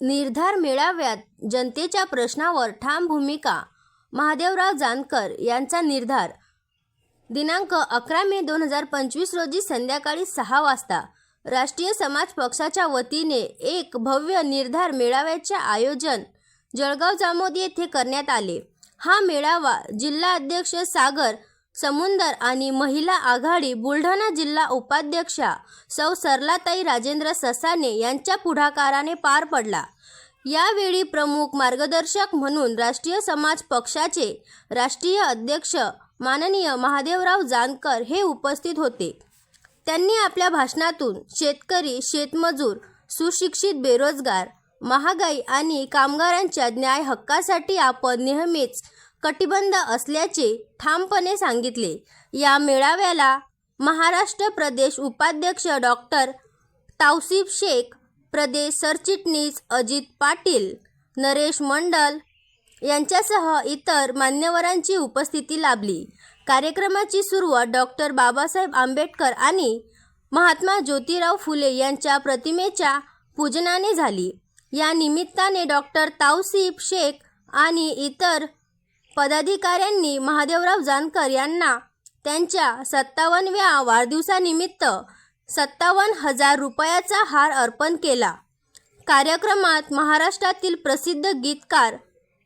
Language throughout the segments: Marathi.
निर्धार मेळाव्यात जनतेच्या प्रश्नावर ठाम भूमिका. महादेवराव जानकर यांचा निर्धार. दिनांक अकरा मे दोन हजार पंचवीस रोजी संध्याकाळी सहा वाजता राष्ट्रीय समाज पक्षाच्या वतीने एक भव्य निर्धार मेळाव्याचे आयोजन जळगाव जामोद येथे करण्यात आले. हा मेळावा जिल्हा अध्यक्ष सागर समुंदर आणि महिला आघाडी बुलढाणा जिल्हा उपाध्यक्षा सौ सरलाताई राजेंद्र ससाने यांच्या पुढाकाराने पार पडला. यावेळी प्रमुख मार्गदर्शक म्हणून राष्ट्रीय समाज पक्षाचे राष्ट्रीय अध्यक्ष माननीय महादेवराव जानकर हे उपस्थित होते. त्यांनी आपल्या भाषणातून शेतकरी शेतमजूर सुशिक्षित बेरोजगार महागाई आणि कामगारांच्या न्याय हक्कासाठी आपण नेहमीच कटिबंध असल्याचे ठामपणे सांगितले. या मेळाव्याला महाराष्ट्र प्रदेश उपाध्यक्ष डॉक्टर तावसिफ शेख प्रदेश सरचिटणीस अजित पाटील नरेश मंडल यांच्यासह इतर मान्यवरांची उपस्थिती लाभली. कार्यक्रमाची सुरुवात डॉक्टर बाबासाहेब आंबेडकर आणि महात्मा ज्योतिराव फुले यांच्या प्रतिमेच्या पूजनाने झाली. या निमित्ताने डॉक्टर तावसिफ शेख आणि इतर पदाधिकाऱ्यांनी महादेवराव जानकर यांना त्यांच्या सत्तावन्नव्या वाढदिवसानिमित्त सत्तावन्न हजार रुपयाचा हार अर्पण केला. कार्यक्रमात महाराष्ट्रातील प्रसिद्ध गीतकार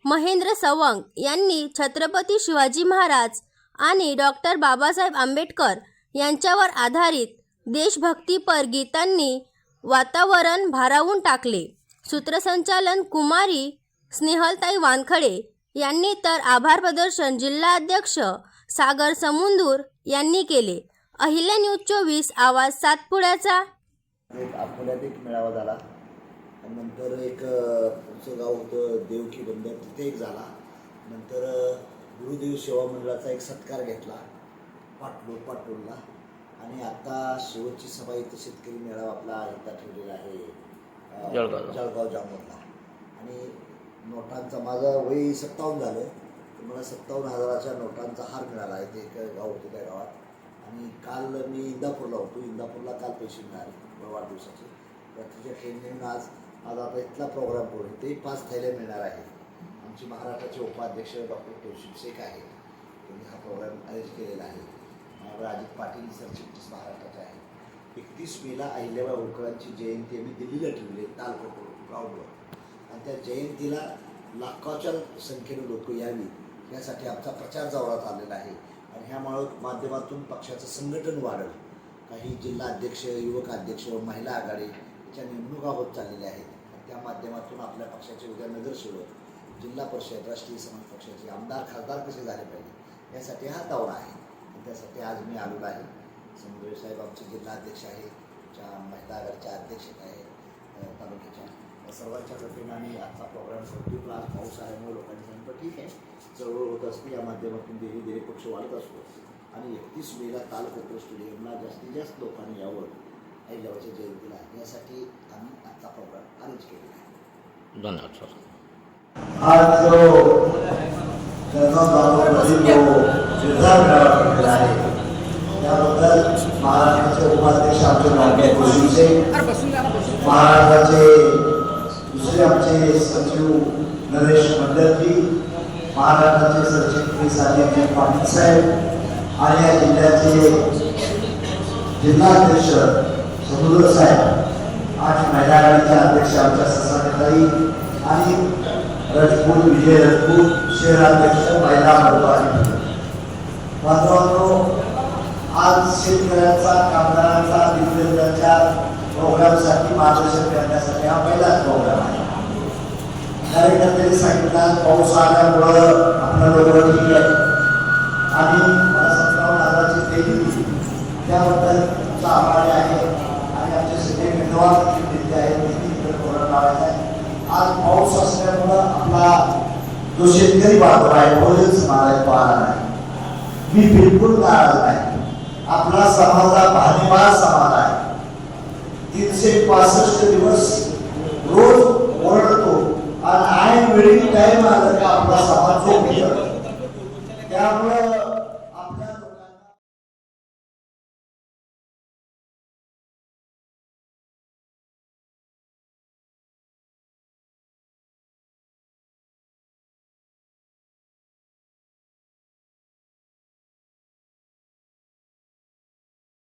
महेंद्र सवंग यांनी छत्रपती शिवाजी महाराज आणि डॉक्टर बाबासाहेब आंबेडकर यांच्यावर आधारित देशभक्तीपर गीतांनी वातावरण भारावून टाकले. सूत्रसंचालन कुमारी स्नेहलताई वानखडे यांनी तर आभार प्रदर्शन जिल्हाध्यक्ष सागर समुंदूर यांनी केले. अहिल्या न्यूज चोवीस आवाज सातपुड्याचा. एक अकोल्यात एक मेळावा झाला. आणि नंतर एक आमचं गाव होतं देवकी बंदर. तिथे एक झाला. नंतर गुरुदेव सेवा मंडळाचा एक सत्कार घेतला. पाटलोर पाटलोरला आणि आता शेवटची सभा इथं शेतकरी मेळावा आपला इथं ठेवलेला आहे. जळगाव जामोदला. आणि नोटांचा माझा वय सत्तावन्न झालं तर मला सत्तावन्न हजाराच्या नोटांचा हार मिळाला. आहे ते एक गाव होतं त्या गावात. आणि काल मी इंदापूरला होतो. इंदापूरला काल पैसे मिळाले वाढदिवसाचे. रात्रीच्या ट्रेनने आज माझा आता इथला प्रोग्राम करून ते पाच थैल्या मिळणार आहे. आमचे महाराष्ट्राचे उपाध्यक्ष डॉक्टर तौशिफ शेख आहेत. त्यांनी हा प्रोग्राम अरेंज केलेला आहे. माझ्याकडे अजित पाटील सरचिटणीस महाराष्ट्राचे आहे एकतीस मेला अहिल्याबाई होळकरांची जयंती आम्ही दिल्लीला ठेवली आहे. तालकोट ग्राउंडवर आणि त्या जयंतीला लाखाच्या संख्येने लोक यावी यासाठी आमचा प्रचार जोरात आलेला आहे. आणि ह्या माध्यमातून पक्षाचं संघटन वाढलं. काही जिल्हा अध्यक्ष युवक अध्यक्ष महिला आघाडी याच्या नेमणुका होत चाललेल्या आहेत. आणि त्या माध्यमातून आपल्या पक्षाचे उद्या नगरसेवक जिल्हा परिषद राष्ट्रीय समाज पक्षाचे आमदार खासदार कसे झाले पाहिजे यासाठी हा दौरा आहे. आणि त्यासाठी आज मी आलेलो आहे. समुद्रे साहेब आमचे जिल्हा अध्यक्ष आहे आमच्या महिला आघाडीच्या अध्यक्ष आहे तालुक्याच्या सर्वांच्या वतीनं आणि आजचा प्रोग्राम संपला आज पाऊस आल्यामुळे लोकांनी सांगितलं ठीक आहे. चळवळ होत असते या माध्यमातून देवी देवी पक्ष वाढत असतो. आणि एकतीस मेला तालकोत्र स्टेडियमला जास्तीत जास्त लोकांनी यावं अहिल्याबाईच्या जयंतीला. यासाठी आम्ही आजचा प्रोग्राम अरेंज केलेला आहे. धन्यवाद सर. आज जो त्याबद्दल महाराष्ट्राचे उपाध्यक्ष आमचे महाराष्ट्राचे दुसरे आमचे सचिव नरेश मंडलजी महाराष्ट्राचे सरचिटणीस आदित्य पाटील साहेब आणि या जिल्ह्याचे जिल्हाध्यक्ष समुद्र साहेब आणि महिला अध्यक्ष आमच्या ससानेताई आणि राजपूत विजय राजपूत शहराध्यक्ष महिला मंडळ बांधवांनो आज शेतकऱ्यांचा कामगारांचा सांगितलं पाऊस आल्यामुळं आपलं लोक ठीक आहे आणि मला सत्तावन्न हजाराची देणी त्याबद्दल तुमचा आभारी आहे. आणि आमचे सगळे विद्वान विद्यार्थी आहेत त्यांनी तिकडे प्रोग्राम लावायचा आहे. आज पाऊस असल्यामुळं आपला जो शेतकरी बांधव आहे बहुजन समाज आहे. तो आला नाही मी बिलकुल नाराज नाही. आपला समाज हा भानेवार समाज आहे. तीनशे पासष्ट दिवस टाइम आला का आपला समाज हो, हो, हो, त्यामुळं